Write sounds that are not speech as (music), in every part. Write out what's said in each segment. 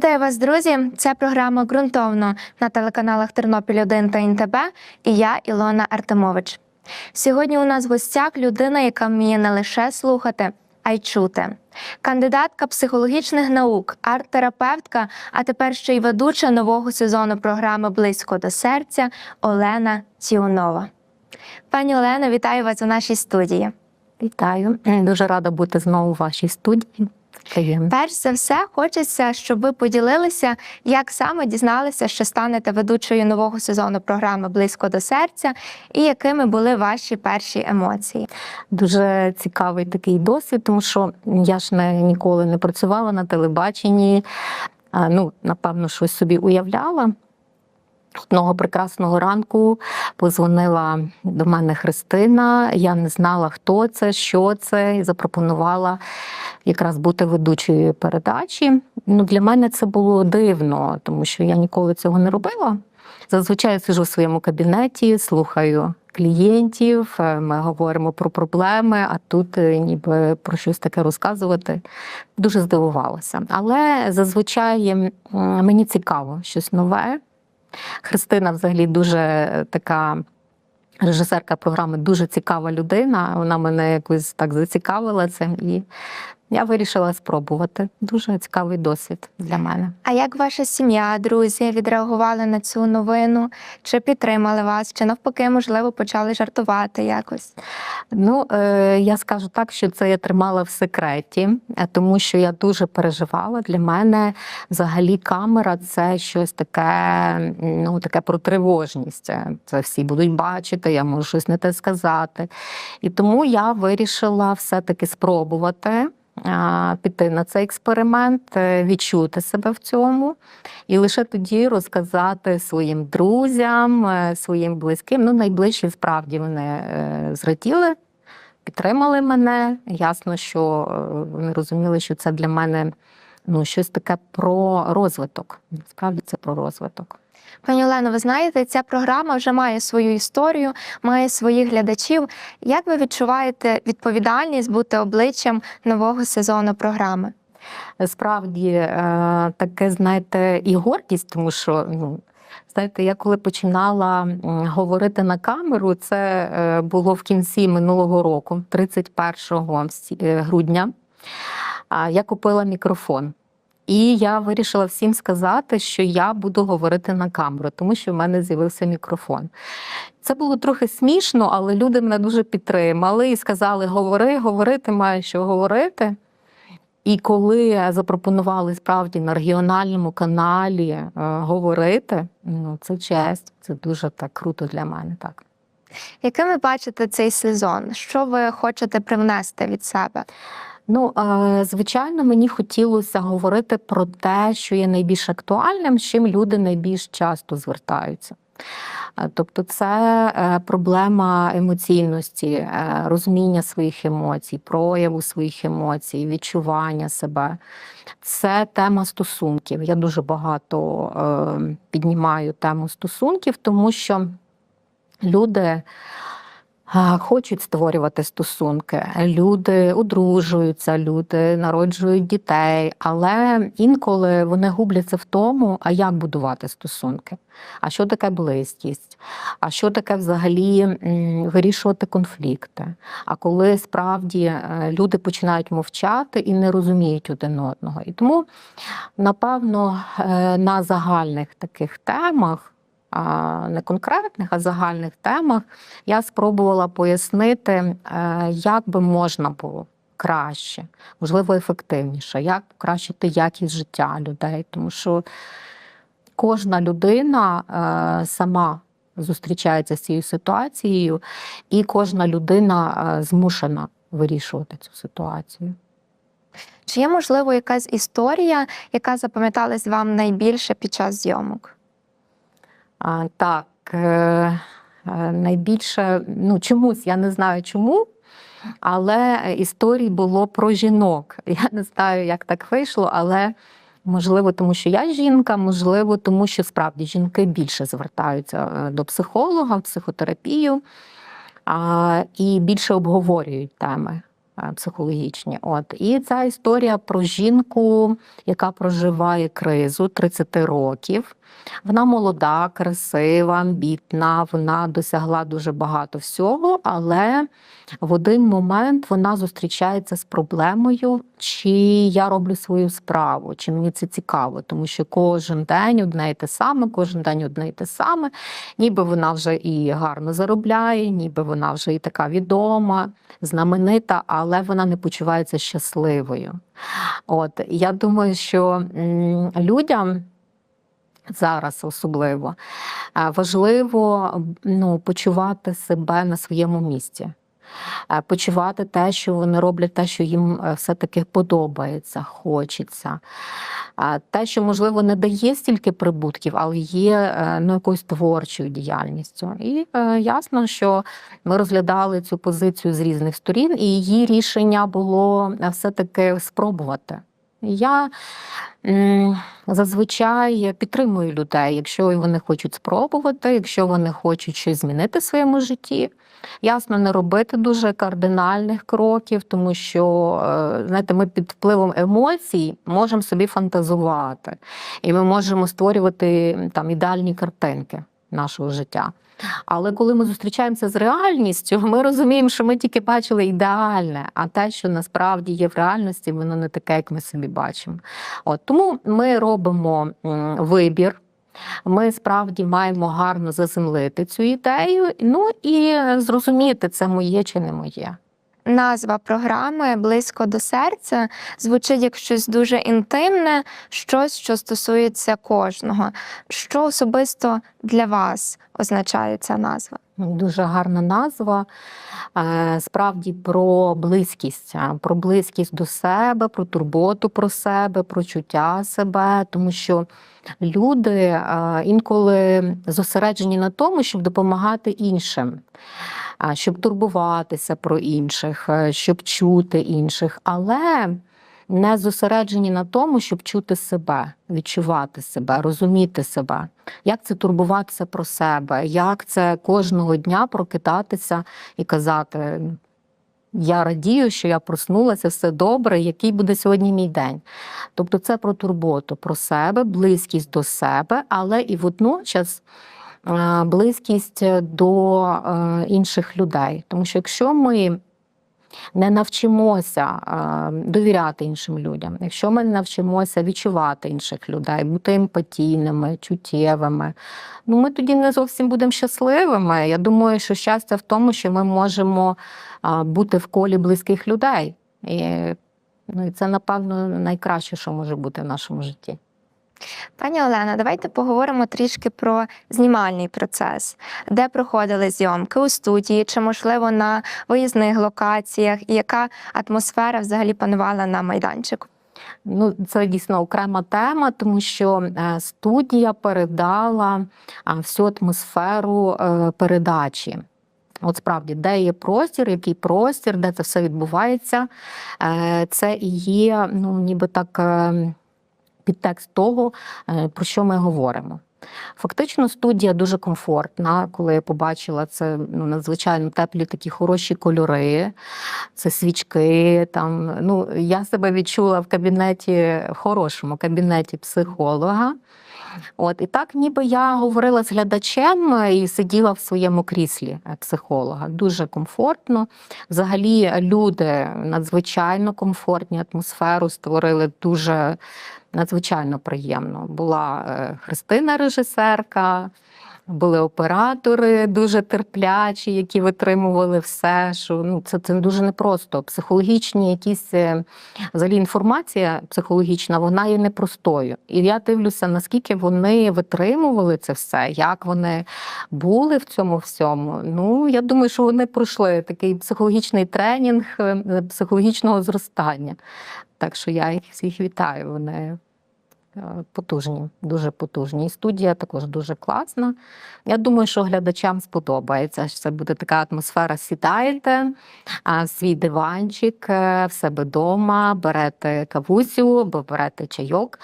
Вітаю вас, друзі! Це програма ґрунтовно на телеканалах Тернопіль 1 та ІНТБ і я, Ілона Артемович. Сьогодні у нас в гостях людина, яка вміє не лише слухати, а й чути. Кандидатка психологічних наук, арт-терапевтка, а тепер ще й ведуча нового сезону програми Близько до серця Олена Ціонова. Пані Олено, вітаю вас у нашій студії. Вітаю, дуже рада бути знову у вашій студії. Перш за все, хочеться, щоб ви поділилися, як саме дізналися, що станете ведучою нового сезону програми Близько до серця, і якими були ваші перші емоції. Дуже цікавий такий досвід, тому що я ж не ніколи не працювала на телебаченні. А, Ну, напевно, щось собі уявляла. Одного прекрасного ранку позвонила до мене Христина. Я не знала, хто це, що це, і запропонувала якраз бути ведучою передачі. Ну, Для мене це було дивно, тому що я ніколи цього не робила. Зазвичай я сижу в своєму кабінеті, слухаю клієнтів, е, ми говоримо про проблеми, а тут е, ніби про щось таке розказувати. Дуже здивувалася. Але зазвичай мені цікаво щось нове. Христина взагалі дуже е, така. Режисерка програми дуже цікава людина. Вона мене якось так зацікавила цим, і я вирішила спробувати. Дуже цікавий досвід для мене. А як ваша сім'я, друзі відреагували на цю новину? Чи підтримали вас, чи навпаки, можливо, почали жартувати якось? Ну, е, я скажу так, що це я тримала в секреті, е, тому що я дуже переживала. Для мене взагалі камера це щось таке, ну таке про тривожність. Е, Це всі будуть бачити, я можу щось не те сказати. І тому я вирішила все-таки спробувати. Піти на цей експеримент, е, відчути себе в цьому, і лише тоді розказати своїм друзям, е, своїм близьким. Ну, найближчі справді вони е, зраділи, підтримали мене. Ясно, що вони розуміли, що це для мене ну, щось таке про розвиток. Справді це про розвиток. Пані Олено, ви знаєте, ця програма вже має свою історію, має своїх глядачів. Як ви відчуваєте відповідальність бути обличчям нового сезону програми? Справді е, таке, знаєте, і гордість, тому що ну. Знаєте, я коли починала говорити на камеру, це е, було в кінці минулого року, 31 сі- е, грудня. Я купила мікрофон. І я вирішила всім сказати, що я буду говорити на камеру, тому що в мене з'явився мікрофон. Це було трохи смішно, але люди мене дуже підтримали і сказали: говори, говори, ти маєш що говорити. І коли запропонували справді на регіональному каналі е, говорити, ну це честь, це дуже так круто для мене. Так. Яким ви бачите цей сезон? Що ви хочете привнести від себе? Ну, звичайно, мені хотілося говорити про те, що є найбільш актуальним, з чим люди найбільш часто звертаються. Е, Тобто, це е, проблема емоційності, е, розуміння своїх емоцій, прояву своїх емоцій, відчування себе. Це тема стосунків. Я дуже багато піднімаю тему стосунків, тому що люди. Хочуть створювати стосунки, люди одружуються, люди народжують дітей, але інколи вони губляться в тому, а як будувати стосунки, а що таке близькість, а що таке взагалі вирішувати конфлікти. А коли справді е, люди починають мовчати і не розуміють один одного. І тому, напевно, е, на загальних таких темах не конкретних, а загальних темах, я спробувала пояснити, е, як би можна було краще, можливо, ефективніше, як покращити якість життя людей. Тому що кожна людина е, сама зустрічається з цією ситуацією, і кожна людина е, змушена вирішувати цю ситуацію. Чи є можливо якась історія, яка запам'яталась вам найбільше під час зйомок? Так, е, е, найбільше, ну чомусь, я не знаю чому, але історій було про жінок. (laughs) Я не знаю, як так вийшло, але можливо, тому що я жінка, можливо, тому що справді жінки більше звертаються е, до психолога, в психотерапію і більше обговорюють теми психологічні. От і ця історія про жінку, яка проживає кризу 30 років. Вона молода, красива, амбітна, вона досягла дуже багато всього, але в один момент вона зустрічається з проблемою, чи я роблю свою справу, чи мені це цікаво, тому що кожен день одне і те саме, кожен день одне і те саме. Ніби вона вже і гарно заробляє, ніби вона вже і така відома, знаменита, але вона не почувається щасливою. От я думаю, що людям. Зараз особливо е, важливо ну, почувати себе на своєму місці, Е, почувати те, що вони роблять, те, що їм е, все-таки подобається, хочеться. Те, що, можливо, не дає стільки прибутків, але є ну, якоюсь творчою діяльністю. І ясно, що ми розглядали цю позицію з різних сторін, і її рішення було все-таки спробувати. Я зазвичай підтримую людей, якщо вони хочуть спробувати, якщо вони хочуть щось змінити в своєму житті. Ясно, не робити дуже кардинальних кроків, тому що е, знаєте, ми під впливом емоцій можемо собі фантазувати, і ми можемо створювати там ідеальні картинки нашого життя. Але коли ми зустрічаємося з реальністю, ми розуміємо, що ми тільки бачили ідеальне, а те, що насправді є в реальності, воно не таке, як ми собі бачимо. От тому ми робимо вибір. Ми справді маємо гарно заземлити цю ідею, ну і зрозуміти, це моє чи не моє. Назва програми близько до серця звучить як щось дуже інтимне, щось, що стосується кожного. Що особисто для вас означає ця назва? Дуже гарна назва. Е, Справді про близькість, про близькість до себе, про турботу про себе, про чуття себе, тому що люди е, інколи зосереджені на тому, щоб допомагати іншим, щоб турбуватися про інших, е, щоб чути інших, але не зосереджені на тому, щоб чути себе, відчувати себе, розуміти себе. Як це турбуватися про себе? Як це кожного дня прокидатися і казати: я радію, що я проснулася, все добре, який буде сьогодні мій день? Тобто, це про турботу, про себе, близькість до себе, але і водночас. Е, Близькість до е, інших людей. Тому що якщо ми не навчимося е, довіряти іншим людям, якщо ми не навчимося відчувати інших людей, бути емпатійними, чуттєвими, ну ми тоді не зовсім будемо щасливими. Я думаю, що щастя в тому, що ми можемо бути в колі близьких людей. І, ну, і це, напевно, найкраще, що може бути в нашому житті. Пані Олена, давайте поговоримо трішки про знімальний процес, де проходили зйомки у студії, чи можливо на виїзних локаціях, і яка атмосфера взагалі панувала на майданчику. Ну, це дійсно окрема тема, тому що е, студія передала всю атмосферу е, передачі. От справді, де є простір, який простір, де це все відбувається, е, це і є, ну, ніби так, е, підтекст того, е, про що ми говоримо. Фактично, студія дуже комфортна. Коли я побачила це ну, надзвичайно теплі такі хороші кольори, це свічки. Там, ну, я себе відчула в кабінеті, в хорошому кабінеті психолога. От, і так, ніби я говорила з глядачем і сиділа в своєму кріслі е, психолога. Дуже комфортно. Взагалі, люди надзвичайно комфортні, атмосферу створили дуже надзвичайно приємно. Була е, Христина, режисерка. Були оператори дуже терплячі, які витримували все. Що ну це, це дуже непросто. Психологічні якісь е, взагалі інформація психологічна, вона є непростою. І я дивлюся, наскільки вони витримували це все, як вони були в цьому всьому. Ну я думаю, що вони пройшли такий психологічний тренінг е, психологічного зростання. Так що я їх всіх вітаю. Вони е, потужні, дуже потужні. І студія також дуже класна. Я думаю, що глядачам сподобається. що Це буде така атмосфера. Сідаєте, а, свій диванчик е, в себе вдома, берете кавусю або берете чайок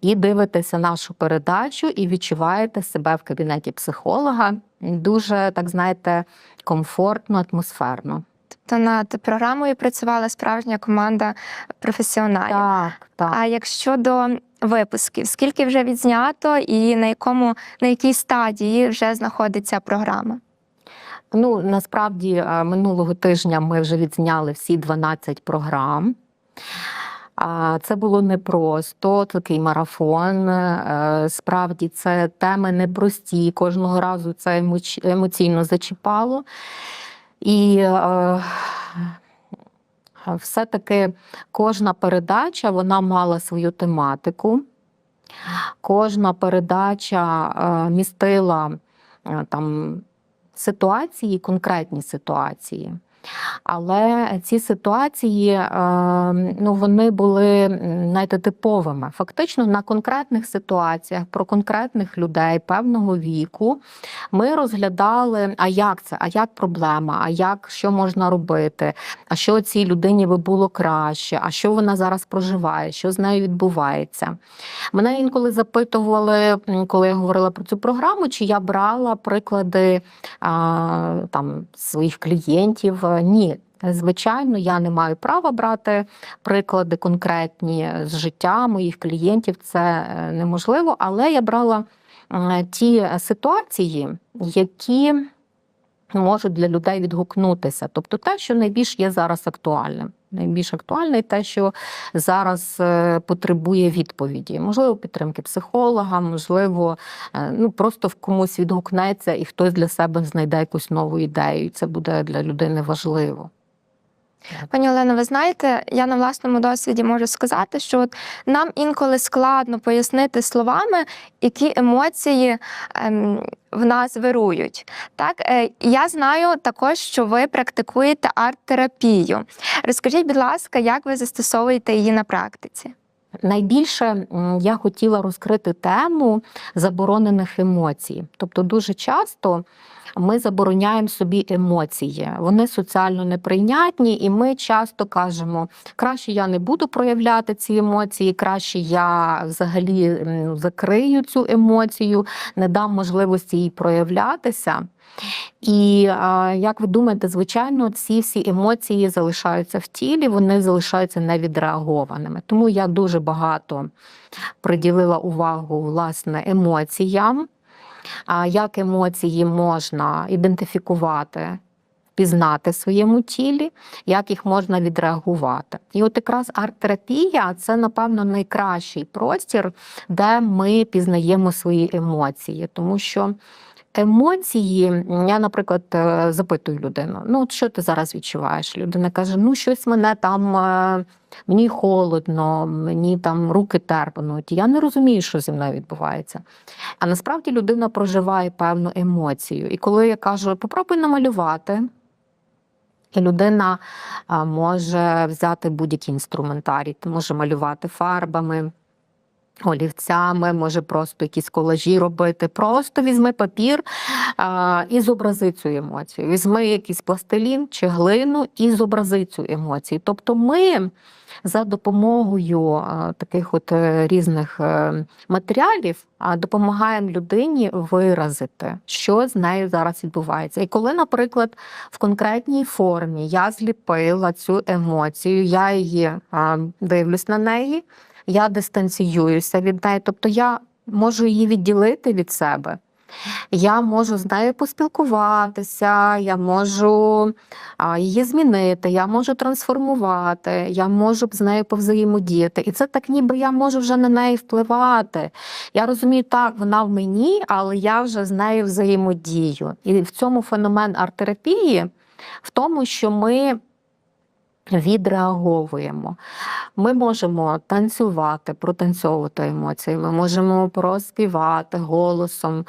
і дивитеся нашу передачу, і відчуваєте себе в кабінеті психолога. Дуже, так знаєте, комфортно, атмосферно. Тобто над програмою працювала справжня команда професіоналів. Так, так. А якщо до випусків, скільки вже відзнято і на якому на якій стадії вже знаходиться програма? Ну, насправді, е, минулого тижня ми вже відзняли всі 12 програм. Це було непросто, такий марафон. Е, Справді, це теми непрості. Кожного разу це емоційно зачіпало. І е, все-таки кожна передача вона мала свою тематику. Кожна передача е, містила е, там ситуації, конкретні ситуації. Але ці ситуації е, ну, вони були знаєте, типовими. Фактично на конкретних ситуаціях про конкретних людей певного віку ми розглядали, а як це, а як проблема, а як що можна робити, а що цій людині би було краще, а що вона зараз проживає, що з нею відбувається. Мене інколи запитували, коли я говорила про цю програму, чи я брала приклади а, там, своїх клієнтів. Ні. Звичайно, я не маю права брати приклади конкретні з життя моїх клієнтів. Це е, неможливо, але я брала е, ті ситуації, які можуть для людей відгукнутися. Тобто те, що найбільш є зараз актуальним. Найбільш актуальне те, що зараз е, потребує відповіді. Можливо, підтримки психолога, можливо, е, ну просто в комусь відгукнеться і хтось для себе знайде якусь нову ідею. І це буде для людини важливо. Пані Олено, ви знаєте, я на власному досвіді можу сказати, що от нам інколи складно пояснити словами, які емоції ем, в нас вирують. Так, е, я знаю також, що ви практикуєте арт-терапію. Розкажіть, будь ласка, як ви застосовуєте її на практиці? Найбільше я хотіла розкрити тему заборонених емоцій. Тобто, дуже часто ми забороняємо собі емоції. Вони соціально неприйнятні, і ми часто кажемо: краще я не буду проявляти ці емоції, краще я взагалі закрию цю емоцію, не дам можливості їй проявлятися. І як ви думаєте, звичайно, ці всі емоції залишаються в тілі, вони залишаються невідреагованими. Тому я дуже багато приділила увагу власне емоціям, як емоції можна ідентифікувати. Пізнати своєму тілі, як їх можна відреагувати. І от якраз арт-терапія це, напевно, найкращий простір, де ми пізнаємо свої емоції, тому що Емоції, я, наприклад, е, запитую людину: ну, що ти зараз відчуваєш? Людина каже: ну, щось мене там, е, мені холодно, мені там руки терпнуть. Я не розумію, що зі мною відбувається. А насправді людина проживає певну емоцію. І коли я кажу, попробуй намалювати. І людина може взяти будь-який інструментарій, може малювати фарбами, олівцями, може просто якісь колажі робити. Просто візьми папір а, і зобрази цю емоцію. Візьми якийсь пластилін чи глину і зобрази цю емоцію. Тобто ми за допомогою таких от е, різних е, матеріалів допомагаємо людині виразити, що з нею зараз відбувається. І коли, наприклад, в конкретній формі я зліпила цю емоцію, я її дивлюсь на неї я дистанціююся від неї, тобто я можу її відділити від себе. Я можу з нею поспілкуватися, я можу її змінити, я можу трансформувати, я можу з нею повзаємодіяти. І це так, ніби я можу вже на неї впливати. Я розумію, так, вона в мені, але я вже з нею взаємодію. І в цьому феномен арт-терапії в тому, що ми відреаговуємо. Ми можемо танцювати, протанцьовувати емоції, ми можемо проспівати голосом,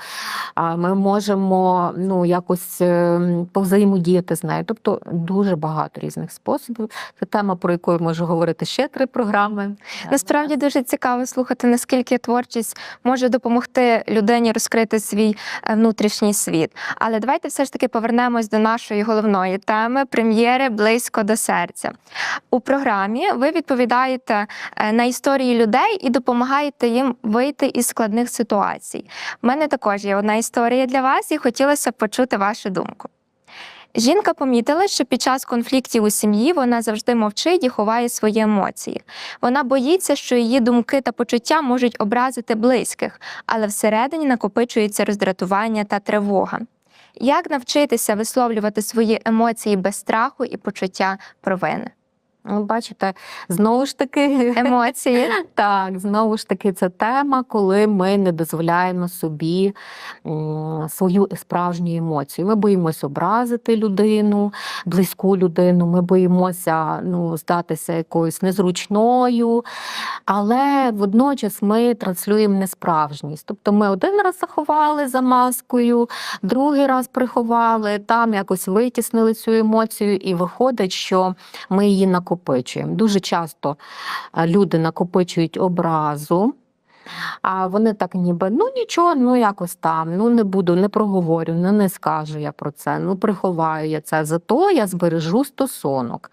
ми можемо ну, якось е, повзаємодіяти з нею. Тобто дуже багато різних способів. Це тема, про яку я можу говорити ще три програми. Насправді дуже цікаво слухати, наскільки творчість може допомогти людині розкрити свій е, внутрішній світ. Але давайте все ж таки повернемось до нашої головної теми прем'єри близько до серця. У програмі ви відповідаєте е, на історії людей і допомагаєте їм вийти із складних ситуацій. У мене також є одна історія для вас, і хотілося б почути вашу думку. Жінка помітила, що під час конфліктів у сім'ї вона завжди мовчить і ховає свої емоції. Вона боїться, що її думки та почуття можуть образити близьких, але всередині накопичується роздратування та тривога. Як навчитися висловлювати свої емоції без страху і почуття провини? Ну, Бачите, знову ж таки, Емоції (laughs) так, знову ж таки, це тема, коли ми не дозволяємо собі свою справжню емоцію. Ми боїмося образити людину, близьку людину, ми боїмося ну, здатися якоюсь незручною, але водночас ми транслюємо несправжність. Тобто ми один раз заховали за маскою, другий раз приховали, там якось витіснили цю емоцію, і виходить, що ми її накопичуємо. Дуже часто е, люди накопичують образу. А вони так ніби ну нічого, ну якось там, ну не буду, не проговорю, ну не скажу я про це, ну приховаю я це. Зато я збережу стосунок.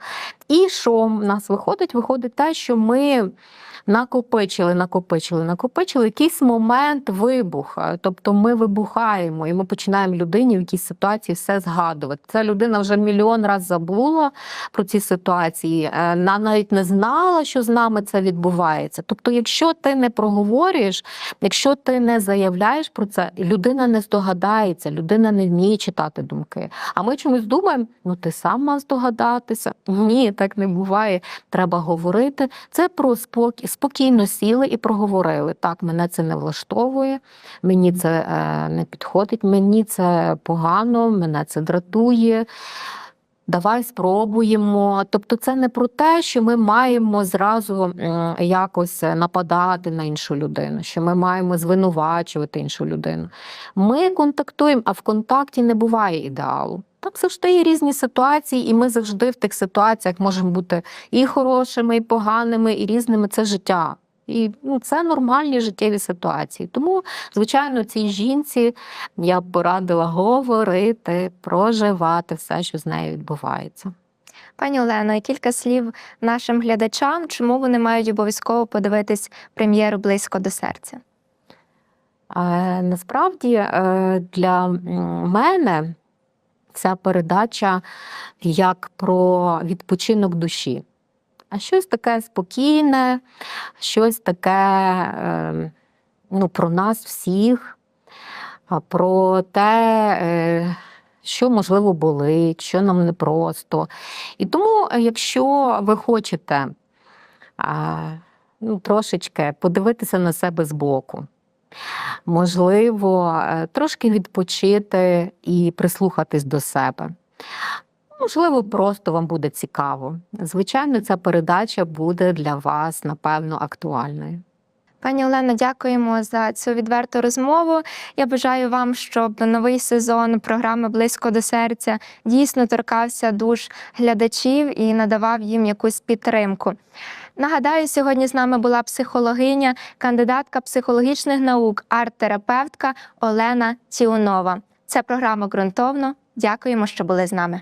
І що в нас виходить? Виходить те, що ми накопичили, накопичили, накопичили якийсь момент вибух. Тобто ми вибухаємо і ми починаємо людині в якійсь ситуації все згадувати. Ця людина вже мільйон разів забула про ці ситуації, е, вона навіть не знала, що з нами це відбувається. Тобто, якщо ти не проговорюєш, якщо ти не заявляєш про це, людина не здогадається, людина не вміє читати думки. А ми чомусь думаємо, ну ти сам мав здогадатися. Ні, так не буває. Треба говорити. Це про спокій. Спокійно сіли і проговорили. Так, мене це не влаштовує, мені це е, не підходить, мені це погано, мене це дратує. Давай спробуємо. Тобто, це не про те, що ми маємо зразу якось нападати на іншу людину, що ми маємо звинувачувати іншу людину. Ми контактуємо, а в контакті не буває ідеалу. Там завжди є різні ситуації, і ми завжди в тих ситуаціях можемо бути і хорошими, і поганими, і різними. Це життя. І ну, це нормальні життєві ситуації. Тому, звичайно, цій жінці я б порадила говорити, проживати все, що з нею відбувається. Пані Олено, і кілька слів нашим глядачам, чому вони мають обов'язково подивитись прем'єру близько до серця. Е, Насправді е, для мене ця передача як про відпочинок душі. А щось таке спокійне, щось таке е, ну, про нас всіх, про те, е, що можливо болить, що нам непросто. І тому, якщо ви хочете ну, трошечки подивитися на себе збоку, можливо, е, трошки відпочити і прислухатись до себе. Можливо, просто вам буде цікаво. Звичайно, ця передача буде для вас, напевно, актуальною. Пані Олено, дякуємо за цю відверту розмову. Я бажаю вам, щоб новий сезон програми Близько до серця дійсно торкався душ глядачів і надавав їм якусь підтримку. Нагадаю, сьогодні з нами була психологиня, кандидатка психологічних наук, арт-терапевтка Олена Тіунова. Це програма ґрунтовно. Дякуємо, що були з нами.